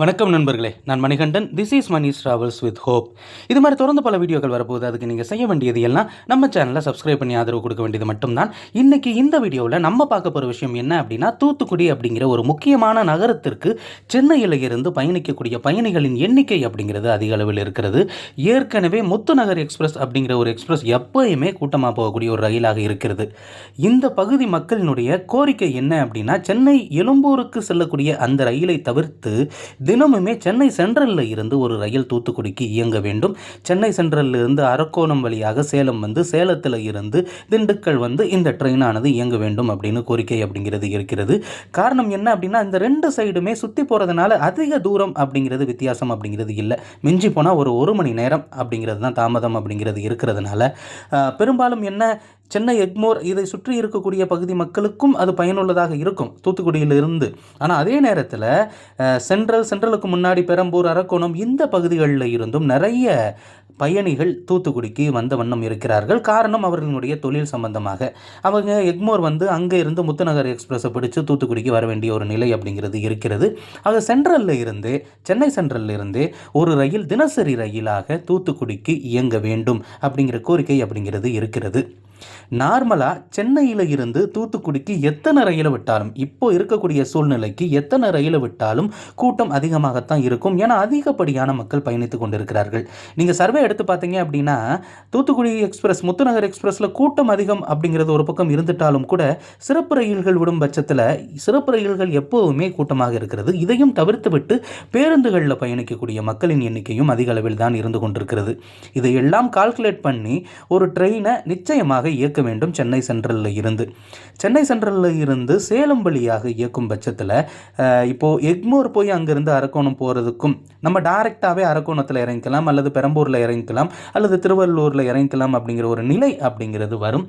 வணக்கம் நண்பர்களே. நான் Manikandan. This is Mani travels with hope இது மாதிரி தொடர்ந்து பல வீடியோக்கள் வரப்போகுது. அதுக்கு நீங்கள் செய்ய வேண்டியது எல்லாம் நம்ம சேனலை சப்ஸ்கிரைப் பண்ணி ஆதரவு கொடுக்க வேண்டியது மட்டும்தான். இன்றைக்கி இந்த வீடியோவில் நம்ம பார்க்க போகிற விஷயம் என்ன அப்படின்னா தூத்துக்குடி அப்படிங்கிற ஒரு முக்கியமான நகரத்திற்கு சென்னையில் இருந்து பயணிக்கக்கூடிய பயணிகளின் எண்ணிக்கை அப்படிங்கிறது அதிக அளவில் இருக்கிறது. ஏற்கனவே முத்துநகர் எக்ஸ்பிரஸ் அப்படிங்கிற ஒரு எக்ஸ்பிரஸ் எப்பயுமே கூட்டமாக போகக்கூடிய ஒரு ரயிலாக இருக்கிறது. இந்த பகுதி மக்களினுடைய கோரிக்கை என்ன அப்படின்னா சென்னை எழும்பூருக்கு செல்லக்கூடிய அந்த ரயிலை தவிர்த்து தினமுமே சென்னை சென்ட்ரலில் இருந்து ஒரு ரயில் தூத்துக்குடிக்கு இயங்க வேண்டும். சென்னை சென்ட்ரலில் இருந்து அரக்கோணம் வழியாக சேலம் வந்து சேலத்தில் இருந்து திண்டுக்கல் வந்து இந்த ட்ரெயினானது இயங்க வேண்டும் அப்படின்னு கோரிக்கை அப்படிங்கிறது இருக்கிறது. காரணம் என்ன அப்படின்னா இந்த ரெண்டு சைடுமே சுற்றி போகிறதுனால அதிக தூரம் அப்படிங்கிறது வித்தியாசம் அப்படிங்கிறது இல்லை. மிஞ்சி போனால் ஒரு ஒரு மணி நேரம் அப்படிங்கிறது தான் தாமதம் அப்படிங்கிறது இருக்கிறதுனால. பெரும்பாலும் என்ன சென்னை எக்மோர் இதை சுற்றி இருக்கக்கூடிய பகுதி மக்களுக்கும் அது பயனுள்ளதாக இருக்கும் தூத்துக்குடியில் இருந்து ஆனால் அதே நேரத்தில் சென்ட்ரல் சென்ட்ரலுக்கு முன்னாடி பெரம்பூர் அரக்கோணம் இந்த பகுதிகளில் இருந்தும் நிறைய பயணிகள் தூத்துக்குடிக்கு வந்த வண்ணம் இருக்கிறார்கள். காரணம் அவர்களுடைய தொழில் சம்பந்தமாக. அவங்க எக்மோர் வந்து அங்கே இருந்து முத்துநகர் எக்ஸ்பிரஸை பிடிச்சு தூத்துக்குடிக்கு வர வேண்டிய ஒரு நிலை அப்படிங்கிறது இருக்கிறது. ஆக சென்ட்ரலில் இருந்து சென்னை சென்ட்ரலில் இருந்து ஒரு ரயில் தினசரி ரயிலாக தூத்துக்குடிக்கு இயங்க வேண்டும் அப்படிங்கிற கோரிக்கை அப்படிங்கிறது இருக்கிறது. நார்மலாக சென்னையில் இருந்து தூத்துக்குடிக்கு எத்தனை ரயிலை விட்டாலும் இப்போ இருக்கக்கூடிய சூழ்நிலைக்கு எத்தனை ரயிலை விட்டாலும் கூட்டம் அதிகமாகத்தான் இருக்கும். ஏன்னா அதிகப்படியான மக்கள் பயணித்து கொண்டிருக்கிறார்கள். நீங்கள் சர்வே எடுத்து பார்த்தீங்க அப்படின்னா தூத்துக்குடி எக்ஸ்பிரஸ் முத்துநகர் எக்ஸ்பிரஸில் கூட்டம் அதிகம் அப்படிங்கிறது ஒரு பக்கம் இருந்துட்டாலும் கூட சிறப்பு ரயில்கள் விடும் பட்சத்தில் சிறப்பு ரயில்கள் எப்போவுமே கூட்டமாக இருக்கிறது. இதையும் தவிர்த்துவிட்டு பேருந்துகளில் பயணிக்கக்கூடிய மக்களின் எண்ணிக்கையும் அதிக அளவில் தான் இருந்து கொண்டிருக்கிறது. இதையெல்லாம் கால்குலேட் பண்ணி ஒரு ட்ரெயினை நிச்சயமாக இயக்க வேண்டும் சென்னை சென்ட்ரலில் இருந்து. சென்னை சென்ட்ரலில் இருந்து சேலம் வழியாக இயக்கும் பட்சத்தில் இப்போது எக்மோர் போய் அங்கேருந்து அரக்கோணம் போகிறதுக்கும் நம்ம டைரெக்டாகவே அரக்கோணத்தில் இறங்கிக்கலாம் அல்லது பெரம்பூரில் இறங்கிக்கலாம் அல்லது திருவள்ளூரில் இறங்கிக்கலாம் அப்படிங்கிற ஒரு நிலை அப்படிங்கிறது வரும்.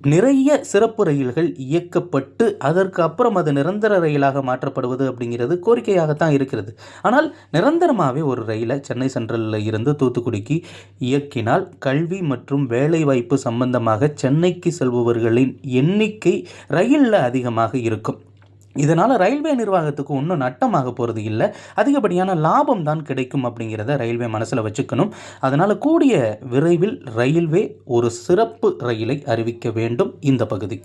நிறைய சிறப்பு ரயில்கள் இயக்கப்பட்டு அதற்கு அப்புறம் அது நிரந்தர ரயிலாக மாற்றப்படுவது அப்படிங்கிறது கோரிக்கையாகத்தான் இருக்கிறது. ஆனால் நிரந்தரமாகவே ஒரு ரயிலை சென்னை சென்ட்ரலில் இருந்து தூத்துக்குடிக்கு இயக்கினால் கல்வி மற்றும் வேலைவாய்ப்பு சம்பந்தமாக சென்னைக்கு செல்பவர்களின் எண்ணிக்கை ரயிலில் அதிகமாக இருக்கும். இதனால் ரயில்வே நிர்வாகத்துக்கு ஒன்றும் நட்டமாக போகிறது இல்லை. அதிகப்படியான லாபம் தான் கிடைக்கும் அப்படிங்கிறத ரயில்வே மனசில் வச்சுக்கணும். அதனால் கூடிய விரைவில் ரயில்வே ஒரு சிறப்பு ரயிலை அறிவிக்க வேண்டும் இந்த பகுதிக்கு.